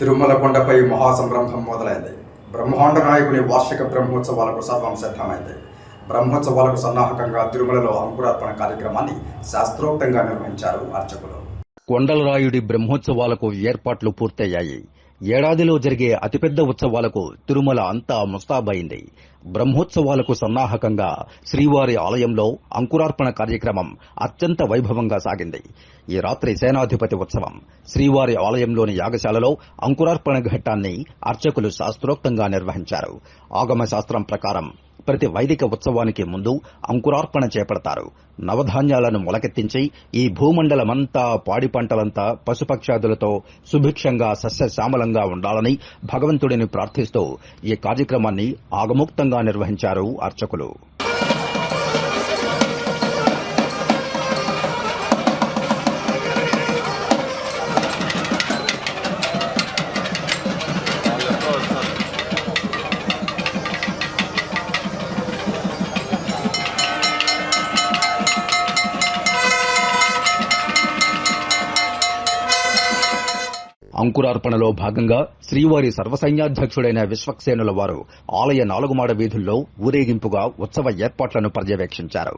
తిరుమల కొండపై మహాసంరంభం మొదలైంది. బ్రహ్మాండ నాయకుని వార్షిక బ్రహ్మోత్సవాలకు సర్వం సిద్ధమైంది. బ్రహ్మోత్సవాలకు సన్నాహకంగా తిరుమలలో అంకురార్పణ కార్యక్రమాన్ని శాస్త్రోక్తంగా నిర్వహించారు అర్చకులు. కొండలరాయుడి బ్రహ్మోత్సవాలకు ఏర్పాట్లు పూర్తయ్యాయి. ఏడాదిలో జరిగే అతిపెద్ద ఉత్సవాలకు తిరుమల అంతా ముస్తాబైంది. బ్రహ్మోత్సవాలకు సన్నాహకంగా శ్రీవారి ఆలయంలో అంకురార్పణ కార్యక్రమం అత్యంత వైభవంగా సాగింది. ఈ రాత్రి సేనాధిపతి ఉత్సవం శ్రీవారి ఆలయంలోని యాగశాలలో అంకురార్పణ ఘట్టాన్ని అర్చకులు శాస్త్రోక్తంగా నిర్వహించారు. ఆగమ శాస్త్రం ప్రకారం ప్రతి వైదిక ఉత్సవానికి ముందు అంకురార్పణ చేపడతారు. నవధాన్యాలను మొలకెత్తించి ఈ భూమండలమంతా పాడి పంటలంతా పశుపక్షాదులతో సుభిక్షంగా సస్యశ్యామలంగా ఉండాలని భగవంతుడిని ప్రార్థిస్తూ ఈ కార్యక్రమాన్ని ఆగముక్తంగా నిర్వహించారు అర్చకులు. అంకురార్పణలో భాగంగా శ్రీవారి సర్వసైన్యాధ్యక్షుడైన విశ్వక్సేనుల వారు ఆలయ నాలుగుమాడ వీధుల్లో ఊరేగింపుగా ఉత్సవ ఏర్పాట్లను పర్యవేక్షించారు.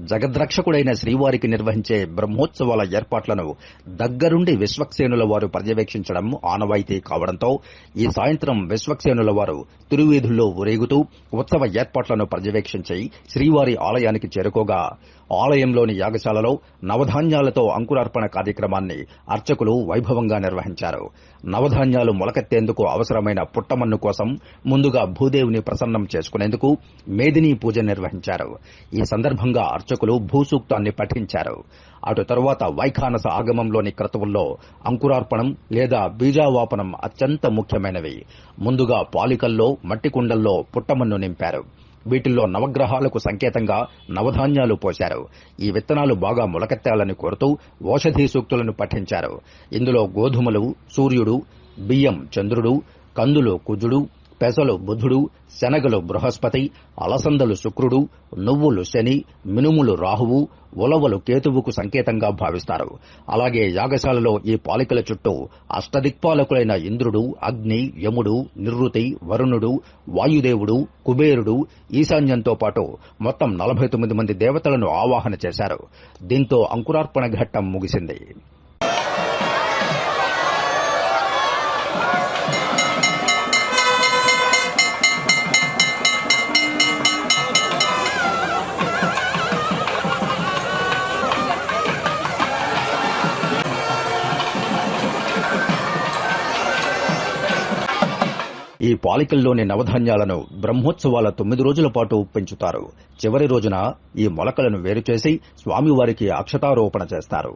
జగద్రక్షకుడైన శ్రీవారికి నిర్వహించే బ్రహ్మోత్సవాల ఏర్పాట్లను దగ్గరుండి విశ్వక్సేనుల వారు పర్యవేక్షించడం ఆనవాయితీ కావడంతో ఈ సాయంత్రం విశ్వక్సేనుల వారు తిరువీధుల్లో ఊరేగుతూ ఉత్సవ ఏర్పాట్లను పర్యవేక్షించి శ్రీవారి ఆలయానికి చేరుకోగా ఆలయంలోని యాగశాలలో నవధాన్యాలతో అంకురార్పణ కార్యక్రమాన్ని అర్చకులు వైభవంగా నిర్వహించారు. నవధాన్యాలు మొలకెత్తేందుకు అవసరమైన పుట్టమన్ను కోసం ముందుగా భూదేవిని ప్రసన్నం చేసుకునేందుకు మేదినీ పూజ నిర్వహించారు. ఈ సందర్భంగా అర్చకులు భూసూక్తాన్ని పఠించారు. అటు తరువాత వైఖానస ఆగమంలోని క్రతువుల్లో అంకురార్పణం లేదా బీజావాపనం అత్యంత ముఖ్యమైనవి. ముందుగా పాలికల్లో మట్టి కుండల్లో పుట్టమన్ను నింపారు. వీటిల్లో నవగ్రహాలకు సంకేతంగా నవధాన్యాలు పోశారు. ఈ విత్తనాలు బాగా మొలకెత్తాలని కోరుతూ ఓషధీ సూక్తులను పఠించారు. ఇందులో గోధుమలు సూర్యుడు బియ్యం చంద్రుడు కందులు కుజుడు పెసలు బుధుడు శనగలు బృహస్పతి అలసందలు శుక్రుడు నువ్వులు శని మినుములు రాహువు ఉలవలు కేతువుకు సంకేతంగా భావిస్తారు. అలాగే యాగశాలలో ఈ పాలికల చుట్టూ అష్టదిక్పాలకులైన ఇంద్రుడు అగ్ని యముడు నిరుతి వరుణుడు వాయుదేవుడు కుబేరుడు ఈశాన్యంతో పాటు మొత్తం నలభై తొమ్మిది మంది దేవతలను ఆవాహన చేశారు. దీంతో అంకురార్పణ ఘట్టం ముగిసింది. ఈ పాలికల్లోని నవధాన్యాలను బ్రహ్మోత్సవాల తొమ్మిది రోజుల పాటు పెంచుతారు. చివరి రోజున ఈ మొలకలను వేరు చేసి స్వామివారికి అక్షతారోపణ చేస్తారు.